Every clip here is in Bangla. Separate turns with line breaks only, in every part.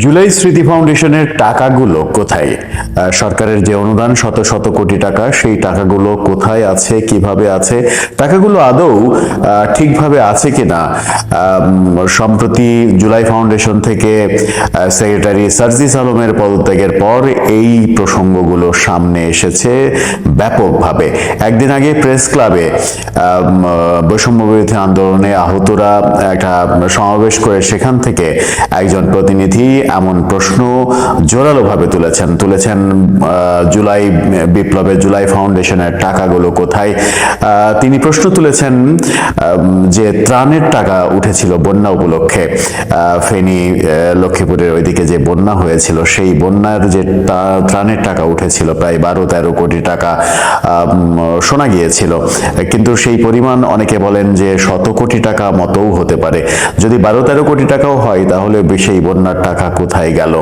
জুলাই স্মৃতি ফাউন্ডেশনের টাকাগুলো কোথায়? সরকারের যে অনুদান শত শত কোটি টাকা সেই টাকাগুলো কোথায় আছে কীভাবে আছে টাকাগুলো আদৌ ঠিকভাবে আছে কিনা? সম্প্রতি জুলাই ফাউন্ডেশন থেকে সেক্রেটারি সার্জিস আলমের পদত্যাগের পর এই প্রসঙ্গগুলো সামনে এসেছে ব্যাপকভাবে। একদিন আগে প্রেস ক্লাবে আম, বৈষম্য বিরোধী আন্দোলনে আহতরা একটা সমাবেশ করে সেখান থেকে একজন প্রতিনিধি এমন প্রশ্ন জোরালোভাবে তুলেছেন। তুলেছেন জুলাই বিপ্লবে, জুলাই ফাউন্ডেশনের টাকাগুলো কোথায়? তিনি প্রশ্ন তুলেছেন যে ত্রাণের টাকা উঠেছিল বন্যা উপলক্ষে ফেনী লক্ষ্মীপুরের ওইদিকে যে বন্যা হয়েছিল, সেই বন্যার যে ত্রাণের টাকা উঠেছিল প্রায় বারো তেরো কোটি টাকা শোনা গিয়েছিল। কিন্তু সেই পরিমাণ অনেকে বলেন যে শত কোটি টাকা মতও হতে পারে। যদি বারো তেরো কোটি টাকাও হয়, তাহলে সেই বন্যার টাকা কোথায় গেল?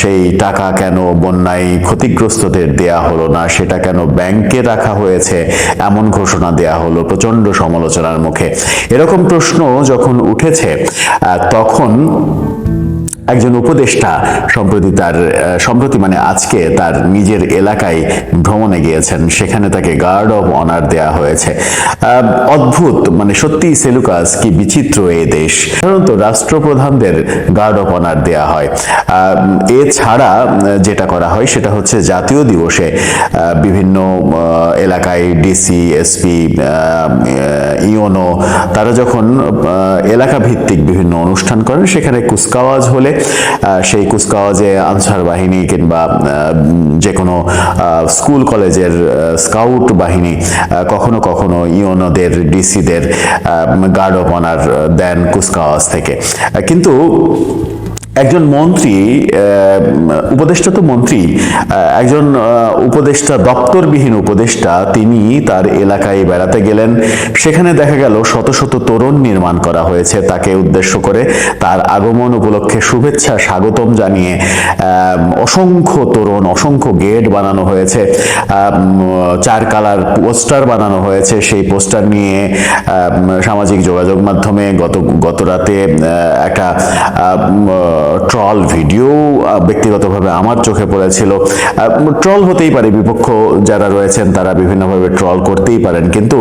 সেই টাকা কেন বন্যায় ক্ষতিগ্রস্তদের দেয়া হলো না? সেটা কেন ব্যাংকে রাখা হয়েছে? এমন ঘোষণা দেয়া হলো প্রচণ্ড সমালোচনার মুখে। এরকম প্রশ্ন যখন উঠেছে তখন একজন উপদেষ্টা, সম্প্রতি তার সম্প্রতি মানে আজকে তার নিজের এলাকায় ভ্রমণে গিয়েছেন। সেখানে তাকে গার্ড অফ অনার দেয়া হয়েছে। অদ্ভুত মানে সত্যি সেলুকাস কি বিচিত্র এ দেশ। সাধারণত রাষ্ট্রপ্রধানদের গার্ড অফ অনার দেয়া হয়। এছাড়া যেটা করা হয় সেটা হচ্ছে জাতীয় দিবসে বিভিন্ন এলাকায় ডিসি, এসপি ইওনো, তারা যখন এলাকা ভিত্তিক বিভিন্ন অনুষ্ঠান করেন, সেখানে কুচকাওয়াজ হলে সেই কুচকাওয়াজে আনসার বাহিনী কিংবা যে কোনো স্কুল কলেজের স্কাউট বাহিনী কখনো কখনো ইউনোদের ডিসিদের গার্ড অফ অনার দেন কুচকাওয়াজ থেকে। কিন্তু একজন মন্ত্রী উপদেষ্টা তো মন্ত্রী একজন উপদেষ্টা, দপ্তরবিহীন উপদেষ্টা, তিনি তার এলাকায় বেড়াতে গেলেন। সেখানে দেখা গেল শত শত তোরণ নির্মাণ করা হয়েছে তাকে উদ্দেশ্য করে। তার আগমন উপলক্ষে শুভেচ্ছা, স্বাগতম জানিয়ে অসংখ্য তোরণ, অসংখ্য গেট বানানো হয়েছে। চার কালার পোস্টার বানানো হয়েছে। সেই পোস্টার নিয়ে সামাজিক যোগাযোগ মাধ্যমে গত গত রাতে একটা ট্রল ভিডিও ব্যক্তিগতভাবে আমার চোখে পড়েছিল। ট্রল হতেই পারে, বিপক্ষ যারা রয়েছেন তারা বিভিন্নভাবে ট্রল করতেই পারেন। কিন্তু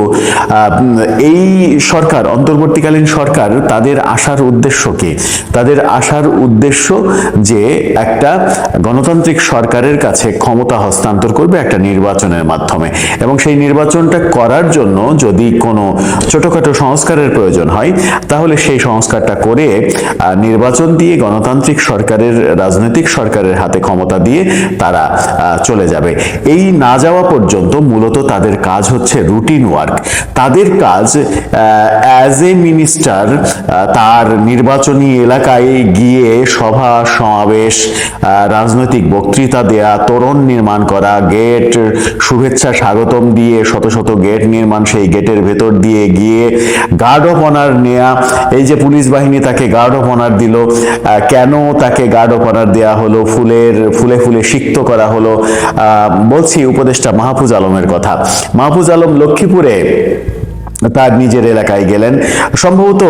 এই সরকার, অন্তর্বর্তীকালীন সরকার তাদের আসার উদ্দেশ্য কি? তাদের আসার উদ্দেশ্য যে একটা গণতান্ত্রিক সরকারের কাছে ক্ষমতা হস্তান্তর করবে একটা নির্বাচনের মাধ্যমে। এবং সেই নির্বাচনটা করার জন্য যদি কোনো ছোটখাটো সংস্কারের প্রয়োজন হয়, তাহলে সেই সংস্কারটা করে নির্বাচন দিয়ে গণতান্ত্রিক সরকারের, রাজনৈতিক সরকারের হাতে ক্ষমতা দিয়ে তারা চলে যাবে। এই না যাওয়া পর্যন্ত মূলত তাদের কাজ হচ্ছে রুটিন ওয়ার্ক তাদের কাজ অ্যাজ এ মিনিস্টার তার নির্বাচনী এলাকায় গিয়ে সভা, সমাবেশ রাজনৈতিক বক্তৃতা দেয়া, তোরণ নির্মাণ করা গেট শুভেচ্ছা স্বাগতম দিয়ে শত শত গেট নির্মাণ, সেই গেটের ভেতর দিয়ে গিয়ে গার্ড অফ অনার নেয়া। এই যে পুলিশ বাহিনী তাকে গার্ড অফ অনার দিল কেন তাকে গার্ড অনার দেয়া হলো? ফুলের, ফুলে ফুলে সিক্ত করা হলো? বলছি উপদেষ্টা মাহফুজ আলমের কথা। মাহফুজ আলম লক্ষ্মীপুরে তার নিজের এলাকায় গেলেন। সম্ভবত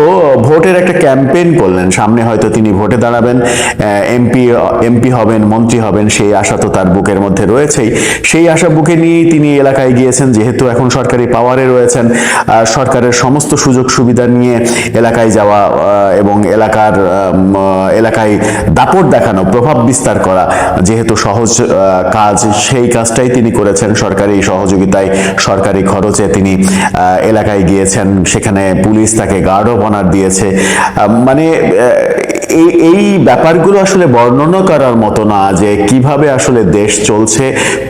ভোটের একটা ক্যাম্পেইন করলেন। সামনে হয়তো তিনি ভোটে দাঁড়াবেন এমপি এমপি হবেন, মন্ত্রী হবেন, সেই আশা তো তার বুকের মধ্যে রয়েছেই। সেই আশা বুকে নিয়েই তিনি এলাকায় গিয়েছেন, যেহেতু এখন সরকারি পাওয়ারে রয়েছেন সরকারের সমস্ত সুযোগ সুবিধা নিয়ে এলাকায় যাওয়া এবং এলাকার এলাকায় দাপট দেখানো, প্রভাব বিস্তার করা যেহেতু সহজ কাজ, সেই কাজটাই তিনি করেছেন। সরকারি সহযোগিতায় সরকারি খরচে তিনি এলাকায় গিয়েছেন সেখানে পুলিশ তাকে গার্ড অফ অনার দিয়েছে। মানে এই এই ব্যাপারগুলো আসলে বর্ণনা করার মতো না যে কীভাবে আসলে দেশ চলছে,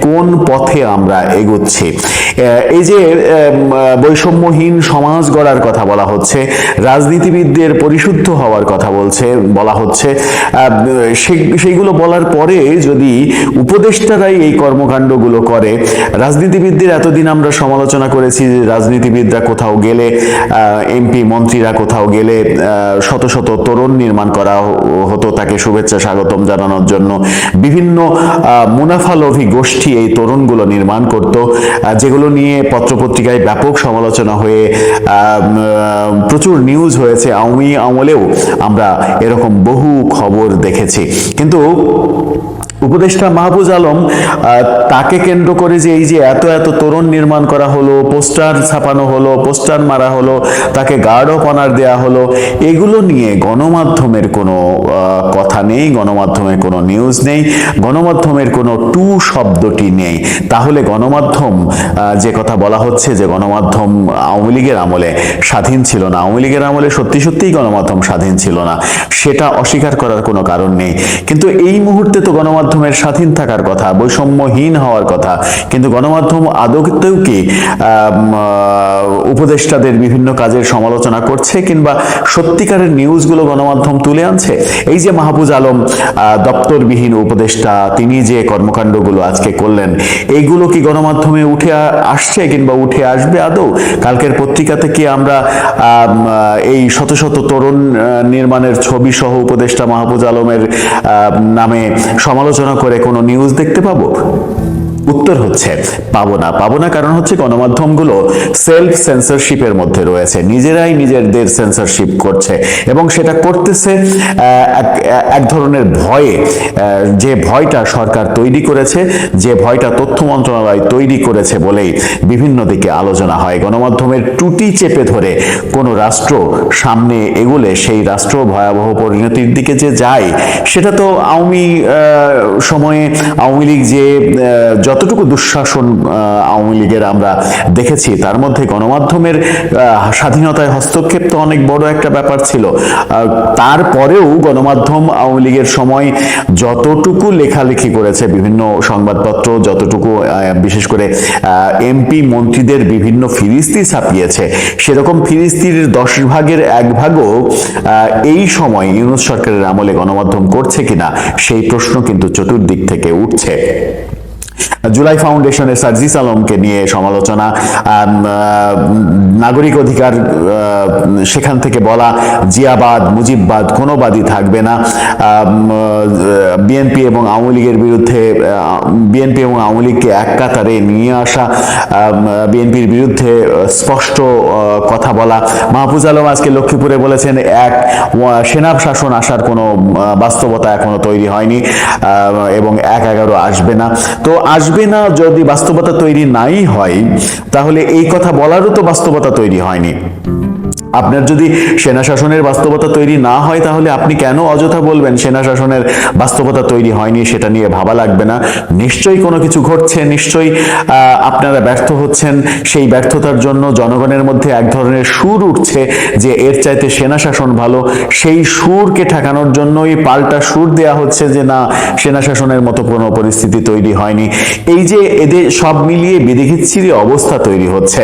কোন পথে আমরা এগোচ্ছি। এই যে বৈষম্যহীন সমাজ গড়ার কথা বলা হচ্ছে, রাজনীতিবিদদের পরিশুদ্ধ হওয়ার কথা বলছে, বলা হচ্ছে সেইগুলো বলার পরে যদি উপদেষ্টারাই এই কর্মকাণ্ডগুলো করে, রাজনীতিবিদদের এতদিন আমরা সমালোচনা করেছি যে রাজনীতিবিদরা কোথাও গেলে এমপি মন্ত্রীরা কোথাও গেলে শত শত তোরণ নির্মাণ করা হতো, তাকে শুভেচ্ছা স্বাগতম জানানোর জন্য। বিভিন্ন মুনাফালোভী গোষ্ঠী এই তরুণগুলো নির্মাণ করত যেগুলো নিয়ে পত্রপত্রিকায় ব্যাপক সমালোচনা হয়ে প্রচুর নিউজ হয়েছে। আওয়ামী আমলেও আমরা এরকম বহু খবর দেখেছি। কিন্তু উপদেষ্টা মাহফুজ আলম তাকে কেন্দ্র করে যে এই যে এত এত তরুণ নির্মাণ করা হলো, পোস্টার ছাপানো হলো, পোস্টার মারা হলো, তাকে গার্ড অফ অনার দেওয়া হলো, এগুলো নিয়ে গণমাধ্যমের কোনো কথা নেই, গণমাধ্যমের কোনো নিউজ নেই, গণমাধ্যমের কোনো টু শব্দটি নেই। তাহলে গণমাধ্যম যে কথা বলা হচ্ছে যে গণমাধ্যম আওয়ামী লীগের আমলে স্বাধীন ছিল না, আওয়ামী লীগের আমলে সত্যি সত্যিই গণমাধ্যম স্বাধীন ছিল না, সেটা অস্বীকার করার কোনো কারণ নেই। কিন্তু এই মুহূর্তে তো গণমাধ্যমের স্বাধীন থাকার কথা, বৈষম্যহীন হওয়ার কথা। কিন্তু গণমাধ্যম আদৌতেও কি উপদেষ্টাদের বিভিন্ন কাজের সমালোচনা করছে কিংবা সত্যিকারের নিউজগুলো গণমাধ্যম তুলে আনছে? এই যে মাহবুজ আলম দপ্তরবিহীন উপদেষ্টা, তিনি যে কর্মকাণ্ডগুলো আজকে করলেন এইগুলো কি গণমাধ্যমে উঠে আসছে কিংবা উঠে আসবে আদৌ? কালকের পত্রিকাতে কি আমরা এই শত শত তরুণ নির্মাণের ছবি সহ উপদেষ্টা মাহবুজ আলমের নামে সমালোচনা করে কোনো নিউজ দেখতে পাবো? উত্তর হচ্ছে পাবো না পাবো না কারণ হচ্ছে গণমাধ্যমগুলো সেলফ সেন্সরশিপের মধ্যে রয়েছে। নিজেরাই নিজেদের সেন্সরশিপ করছে এবং সেটা করতেছে এক ধরনের ভয়ে যে ভয়টা সরকার তৈরি করেছে যে ভয়টা তথ্য মন্ত্রণালয় তৈরি করেছে বলেই বিভিন্ন দিকে আলোচনা হয়। গণমাধ্যমের টুটি চেপে ধরে কোনো রাষ্ট্র সামনে এগুলে সেই রাষ্ট্র ভয়াবহ পরিণতির দিকে যে যায় সেটা তো আওয়ামী সময়ে আওয়ামী লীগ যে আহ, যতটুকু দুঃশাসন আওয়ামী লীগের আমরা দেখেছি, তার মধ্যে গণমাধ্যমের স্বাধীনতায় হস্তক্ষেপ তো অনেক বড় একটা ব্যাপার ছিল। তারপরেও গণমাধ্যম আওয়ামী লীগের সময় যতটুকু লেখালেখি করেছে, বিভিন্ন সংবাদপত্র, যতটুকু বিশেষ করে এমপি মন্ত্রীদের বিভিন্ন ফিরিস্তি ছাপিয়েছে, সেরকম ফিরিস্তির দশ ভাগের এক ভাগও এই সময় ইউনুস সরকারের আমলে গণমাধ্যম করছে কিনা, সেই প্রশ্ন কিন্তু চতুর্দিক থেকে উঠছে। জুলাই ফাউন্ডেশনের সার্জিস আলমকে নিয়ে সমালোচনা নাগরিক অধিকার সেখান থেকে বলা, জিয়াবাদ, মুজিববাদ কোনো বাদই থাকবে না। বিএনপি এবং আওয়ামী লীগের বিরুদ্ধে বিএনপি এবং আওয়ামী লীগকে এক কাতারে নিয়ে আসা বিএনপির বিরুদ্ধে স্পষ্ট কথা বলা। মাহফুজ আলম আজকে লক্ষ্মীপুরে বলেছেন, এক সেনা শাসন আসার কোনো বাস্তবতা এখনও তৈরি হয়নি এবং এক এগারো আসবে না। তো আসবে না যদি বাস্তবতা তৈরি নাই হয়, তাহলে এই কথা বলারও তো বাস্তবতা তৈরি হয়নি। আপনার যদি সেনা শাসনের বাস্তবতা তৈরি না হয়, তাহলে আপনি কেন অযথা বলবেন সেনা শাসনের বাস্তবতা তৈরি হয়নি সেটা নিয়ে ভাবা লাগবে না? নিশ্চয়ই কোনো কিছু ঘটছে, নিশ্চয়ই আপনারা ব্যর্থ হচ্ছেন। সেই ব্যর্থতার জন্য জনগণের মধ্যে এক ধরনের সুর উঠছে যে এর চাইতে সেনা শাসন ভালো। সেই সুরকে ঠেকানোর জন্যই পাল্টা সুর দেয়া হচ্ছে যে না, সেনা শাসনের মতো কোনো পরিস্থিতি তৈরি হয়নি। এই যে এদের সব মিলিয়ে বিধিখিচ্ছিরি অবস্থা তৈরি হচ্ছে।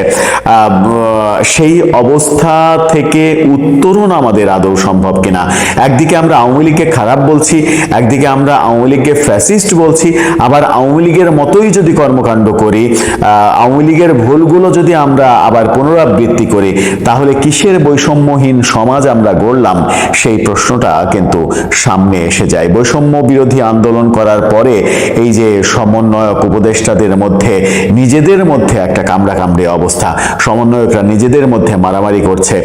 সেই অবস্থা থেকে উত্তরণ আমাদের আদৌ সম্ভব কিনা। একদিকে আমরা আওয়ামী লীগকে খারাপ বলছি, একদিকে আমরা আওয়ামী লীগকে ফ্যাসিস্ট বলছি। আবার আওয়ামী লীগের মতোই যদি কর্মকাণ্ড করি আওয়ামী লীগের ভুলগুলো যদি আমরা আবার পুনরাবৃত্তি করি, তাহলে কিসের বৈষম্যহীন সমাজ আমরা গড়লাম? সেই প্রশ্নটা কিন্তু সামনে এসে যায়। বৈষম্য বিরোধী আন্দোলন করার পরে এই যে সমন্বয়ক উপদেষ্টাদের মধ্যে নিজেদের মধ্যে একটা কামড়া কামড়ে অবস্থা। সমন্বয়করা নিজেদের মধ্যে মারামারি করছে।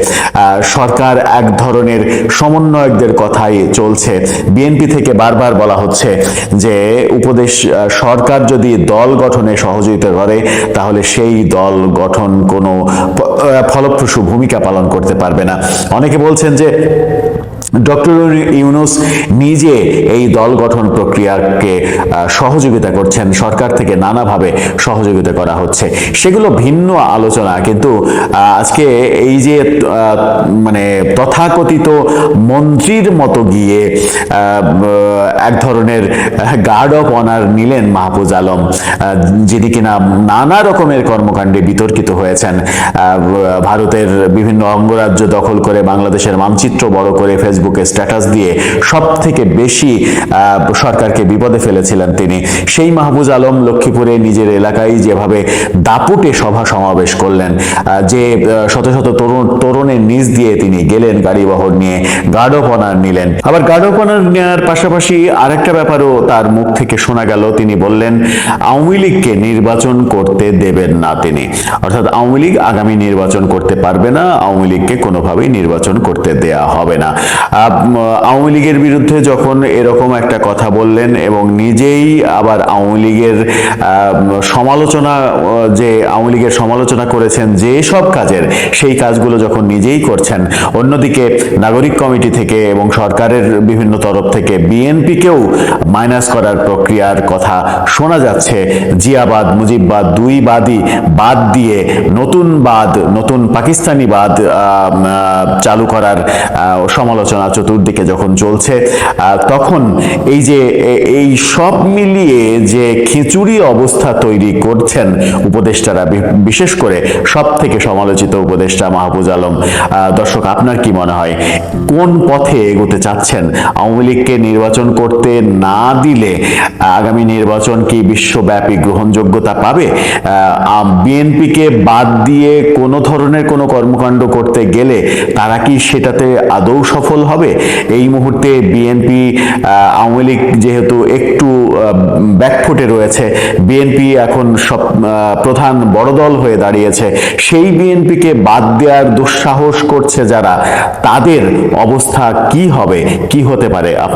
সরকার এক ধরনের সমন্বয়কদের কথাই চলছে। বিএনপি থেকে বারবার বলা হচ্ছে যে, উপদেশ সরকার যদি দল গঠনে সহযোগিতা করে, তাহলে সেই দল গঠন কোনো ফলপ্রসূ ভূমিকা পালন করতে পারবে না। অনেকে বলছেন যে ডক্টর ইউনুস নিজে এই দল গঠন প্রক্রিয়াকে সহযোগিতা করছেন। সরকার থেকে নানাভাবে সহযোগিতা করা হচ্ছে। সেগুলো ভিন্ন আলোচনা, কিন্তু আজকে এই যে মানে তথাকথিত মন্ত্রীর মতো গিয়ে এক ধরনের গার্ড অফ অনার নিলেন মাহফুজ আলম যিনি কিনা নানা রকমের কর্মকাণ্ডে বিতর্কিত হয়েছেন। ভারতের বিভিন্ন অঙ্গরাজ্য দখল করে বাংলাদেশের মানচিত্র বড় করে ফেসবুকে স্ট্যাটাস দিয়ে সব থেকে বেশি সরকারকে বিপদে ফেলেছিলেন তিনি। সেই মাহবুজ আলম লক্ষ্মীপুরে নিজের এলাকায় যেভাবে দাপুটে সভা সমাবেশ করলেন যে শত শত তরুণ, তরুণের নিজ দিয়ে তিনি গেলেন গাড়ি বহর নিয়ে গার্ড অফ অনার নিলেন। আবার গার্ড অফ অনার নেওয়ার পাশাপাশি আরেকটা ব্যাপারও তার মুখ থেকে শোনা গেল। তিনি বললেন, আওয়ামী লীগকে নির্বাচন করতে দেবেন না তিনি। অর্থাৎ আওয়ামী লীগ আগামী নির্বাচন করতে পারবে না, আওয়ামী লীগকে কোনোভাবেই নির্বাচন করতে দেয়া হবে না। আওয়ামী লীগের বিরুদ্ধে যখন এরকম একটা কথা বললেন এবং নিজেই আবার আওয়ামী লীগের সমালোচনা যে আওয়ামী লীগের সমালোচনা করেছেন যে সব কাজের সেই কাজগুলো যখন নিজেই করছেন অন্যদিকে নাগরিক কমিটি থেকে এবং সরকারের বিভিন্ন তরফ থেকে বিএনপিকেও মাইনাস করার প্রক্রিয়ার কথা শোনা যাচ্ছে। জিয়াবাদ মুজিববাদ দুই বাদই বাদ দিয়ে নতুন বাদ নতুন পাকিস্তানি বাদ চালু করার আহ, সমালোচনা চতুর্দিকে যখন চলছে তখন এই যে এই সব মিলিয়ে যে খিচুড়ি অবস্থা তৈরি করছেন উপদেষ্টারা বিশেষ করে সব থেকে সমালোচিত উপদেষ্টা মাহফুজ আলম দর্শক, আপনার কি মনে হয়, কোন পথে এগোতে চাচ্ছেন? আওয়ামী লীগকে নির্বাচন করতে না দিলে আগামী নির্বাচন কি বিশ্বব্যাপী গ্রহণযোগ্যতা পাবে? বিএনপিকে বাদ দিয়ে কোনো ধরনের কোনো কর্মকাণ্ড করতে গেলে তারা কি সেটাতে আদৌ সফল হবে। এই মুহূর্তে বিএনপি আওয়ামী লীগ যেহেতু একটু ব্যাকফুটে রয়েছে, বিএনপি এখন সব প্রধান বড় দল হয়ে দাঁড়িয়েছে। সেই বিএনপিকে বাদ দেওয়ার দুঃসাহস করছে যারা, তাদের অবস্থা কি হবে? কি হতে পারে? আপনার